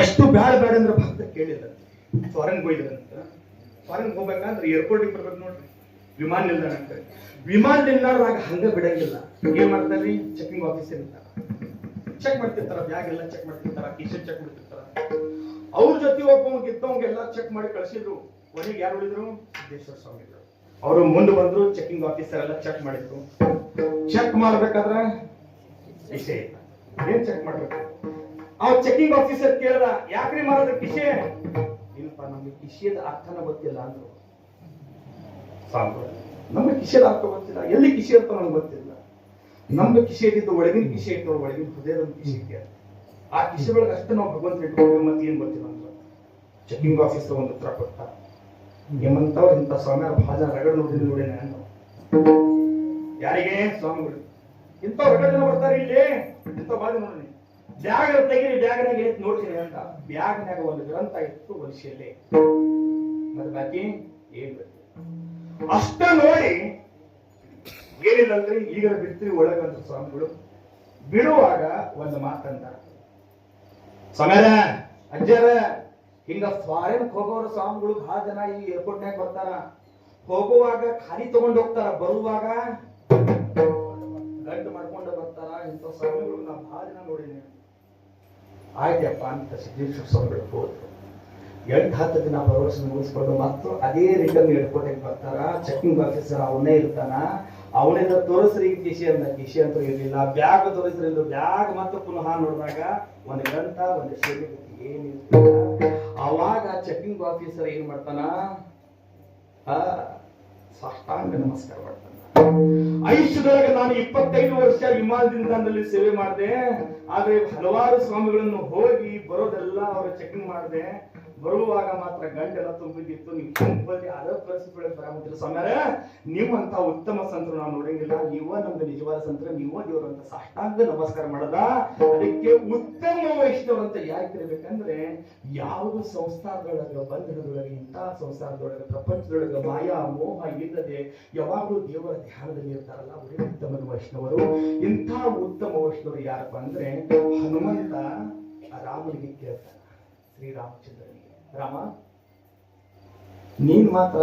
ಎಷ್ಟು ಬ್ಯಾಡ ಬ್ಯಾಡ ಅಂದ್ರೆ ಭಕ್ತ ಕೇಳಿಲ್ಲ. ಫಾರಿನ್ ಹೋಯ್ದ್ರಂತ ಫಾರಿನ್ ಹೋಗ್ಬೇಕಂದ್ರೆ ಏರ್ಪೋರ್ಟಿಗೆ ಬರ್ಬೇಕು ನೋಡ್ರಿ. ವಿಮಾನ ನಿಲ್ದಾಣ ಅಂತ. ವಿಮಾನ ನಿಲ್ದಾಣದಾಗ ಹಂಗ ಬಿಡಂಗಿಲ್ಲ. ಏನ್ ಮಾಡ್ತಾರೆ ಚೆಕಿಂಗ್ ಆಫೀಸ್ ಇರ್ತಾರ ಚೆಕ್ ಮಾಡ್ತಿರ್ತಾರ ಬ್ಯಾಗ್ ಎಲ್ಲ ಚೆಕ್ ಮಾಡ್ತಿರ್ತಾರ ಕಿಶನ್ ಚೆಕ್ ಮಾಡ್ತಿರ್ತಾರ. ಅವ್ರ ಜೊತೆ ಒಬ್ಬ ಎಲ್ಲ ಚೆಕ್ ಮಾಡಿ ಕಳಿಸಿದ್ರು. ಕೊನೆಗೆ ಯಾರು ಉಳಿದ್ರು? ಸಿದ್ದೇಶ್ವರ ಸ್ವಾಮಿ ಅವರು ಮುಂದೆ ಬಂದ್ರು ಚೆಕಿಂಗ್ ಆಫೀಸರ್ ಎಲ್ಲ ಚೆಕ್ ಮಾಡಿದ್ರು. ಚೆಕ್ ಮಾಡ್ಬೇಕಾದ್ರೆ ಇಷ್ಟೇ ಇಲ್ಲ. ಏನ್ ಚೆಕ್ ಮಾಡ್ಬೇಕು? ಅವ್ ಚೆಕಿಂಗ್ ಆಫೀಸರ್ ಕೇಳ್ದ ಯಾಕ್ರಿ ಮಾರದ ಕಿಶೆ ಇಲ್ಲಪ್ಪ ನಮ್ಗೆ ಕಿಶೆದ ಅರ್ಥನ ಗೊತ್ತಿಲ್ಲ ಅಂದ್ರು. ನಮ್ಗೆ ಕಿಶೆದ ಅರ್ಥ ಗೊತ್ತಿಲ್ಲ. ಎಲ್ಲಿ ಕಿಶೆ ಅಂತ ನಮ್ಗೆ ಗೊತ್ತಿಲ್ಲ. ನಮ್ದು ಕಿಶೆ ಇದ್ದಿದ್ದು ಒಳಗಿನ ಕಿಶೆ ಇತ್ತು ಒಳಗಿನ ಹೃದಯದ ಕಿಶೆ ಇದೆ ಆ ಕಿಶೆ ಒಳಗೆ ಅಷ್ಟೇ ನಾವು ಭಗವಂತ ಇಟ್ಕೊಂಡು ಮತ್ತೆ ಏನ್ ಗೊತ್ತಿಲ್ಲ ಅಂತ ಚೆಕಿಂಗ್ ಆಫೀಸರ್ ಒಂದು ಉತ್ತರ ಕೊಟ್ಟ. ನಿಮ್ಮಂತವ್ರು ಇಂಥ ಸ್ವಾಮಿ ಭಾಜ ರಗಡ ನೋಡಿದ್ರೆ ನೋಡಿ ನಾನು ಯಾರಿಗೆ? ಸ್ವಾಮಿಗಳು. ಇಂಥ ರಗಡ್ ಜನ ಬರ್ತಾರೆ ಇಲ್ಲಿ? ಇಂಥ ಜನ ನೋಡಿ ಬ್ಯಾಗ್ ತೆಗೀರಿ ಬ್ಯಾಗ್ನಾಗ ಎತ್ ನೋಡ್ತೀನಿ ಅಂತ ಬ್ಯಾಗ್ನಾಗ ಒಂದು ಗ್ರಂಥ ಇತ್ತು ಮನುಷ್ಯಲ್ಲಿ ಮತ್ತೆ ಬಾಕಿ ಏನ್ ಅಷ್ಟ ನೋಡಿ ಏನಿಲ್ಲಂದ್ರೆ ಈಗ ಬಿಡ್ತೀವಿ ಒಳಗಂತ ಸ್ವಾಮಿಗಳು. ಬಿಡುವಾಗ ಒಂದು ಮಾತಂದ ಸಮರ ಅಜ್ಜರ, ಹಿಂಗ ಫಾರಿನ್ ಹೋಗೋರು ಸ್ವಾಮಿಗಳು ಬಹಳ ಜನ ಈ ಏರ್ಪೋರ್ಟ್ನಾಗ ಬರ್ತಾರ. ಹೋಗುವಾಗ ಖಾಲಿ ತಗೊಂಡು ಹೋಗ್ತಾರ, ಬರುವಾಗ ಗಂಟು ಮಾಡ್ಕೊಂಡು ಬರ್ತಾರ. ಇಂಥ ಸ್ವಾಮಿಗಳು ನಾ ಬಹಳ ಜನ ನೋಡಿನಿ ಆಯ್ತಪ್ಪ ಅಂತ ಸಿದ್ದೇಶ್ವರ ಸ್ವಾಮಿಗಳು ಎಂಟು, ಹತ್ತು ದಿನ ಪ್ರವೇಶ ಮುಗಿಸ್ಕೊಂಡು ಮತ್ತು ಅದೇ ರಿಟರ್ನ್ ಏರ್ಪೋರ್ಟಿಗೆ ಬರ್ತಾರ. ಚೆಕಿಂಗ್ ಆಫೀಸರ್ ಅವನೇ ಇರ್ತಾನ. ಅವನಿಂದ ತೋರಿಸ್ರಿ ಕಿಶಿ ಅಂತ. ಕಿಶಿ ಅಂತ ಇರಲಿಲ್ಲ. ಬ್ಯಾಗ್ ತೋರಿಸ್ರಿ ಬ್ಯಾಗ್ ಮತ್ತು ಪುನಃ ನೋಡಿದಾಗ ಒಂದು ಗಂಟ, ಒಂದು ಶೇಲಿ ಏನಿರ್ತಾನ ಅವಾಗ ಚೆಕಿಂಗ್ ಆಫೀಸರ್ ಏನ್ ಮಾಡ್ತಾನ? ಸಾಷ್ಟಾಂಗ ನಮಸ್ಕಾರ ಮಾಡ್ತಾನ. ಆಯುಷ್ಯದೊಳಗೆ ನಾನು ಇಪ್ಪತ್ತೈದು ವರ್ಷ ವಿಮಾನ ನಿಲ್ದಾಣದಲ್ಲಿ ಸೇವೆ ಮಾಡಿದೆ, ಆದ್ರೆ ಹಲವಾರು ಸ್ವಾಮಿಗಳನ್ನು ಹೋಗಿ ಬರೋದೆಲ್ಲ ಅವರ ಚೆಕಿಂಗ್ ಮಾಡಿದೆ. ಬರುವಾಗ ಮಾತ್ರ ಗಂಟೆಲ್ಲ ತುಂಬಿದ್ದಿತ್ತು. ನೀವು ಬಂದು ಅದ ಪರಿಸ್ಥಿತಿ ಒಳಗೆ ಅಂತ ನಿಮ್ಮಂತ ಉತ್ತಮ ಸಂತರು ನಾವು ನೋಡಂಗಿಲ್ಲ ನೀವ ನಮ್ದು ನಿಜವಾದ ಸಂತರ. ನೀವ ದೇವರು ಅಂತ ಸಾಷ್ಟಾಂಗ ನಮಸ್ಕಾರ ಮಾಡದ ಅದಕ್ಕೆ ಉತ್ತಮ ವೈಷ್ಣವ ಅಂತ ಯಾಕೆ ಯಾವುದು ಸಂಸ್ಥಾನದೊಳಗ ಬಂಧನದೊಳಗೆ ಇಂತಹ ಸಂಸಾರದೊಳಗೆ, ಪ್ರಪಂಚದೊಳಗೆ ಮಾಯಾ, ಮೋಹ ಇಲ್ಲದೆ ಯಾವಾಗಲೂ ದೇವರ ಧ್ಯಾನದಲ್ಲಿ ಇರ್ತಾರಲ್ಲ, ಅವರೇ ಉತ್ತಮ ವೈಷ್ಣವರು. ಇಂತಹ ಉತ್ತಮ ವೈಷ್ಣವರು ಯಾರಪ್ಪ ಅಂದ್ರೆ ಹನುಮಂತ ರಾಮನಿಗೆ ಕೇಳ್ತಾನೆ ಶ್ರೀರಾಮಚಂದ್ರನಿಗೆ ರಾಮ ನೀನ್ ಮಾತ್ರ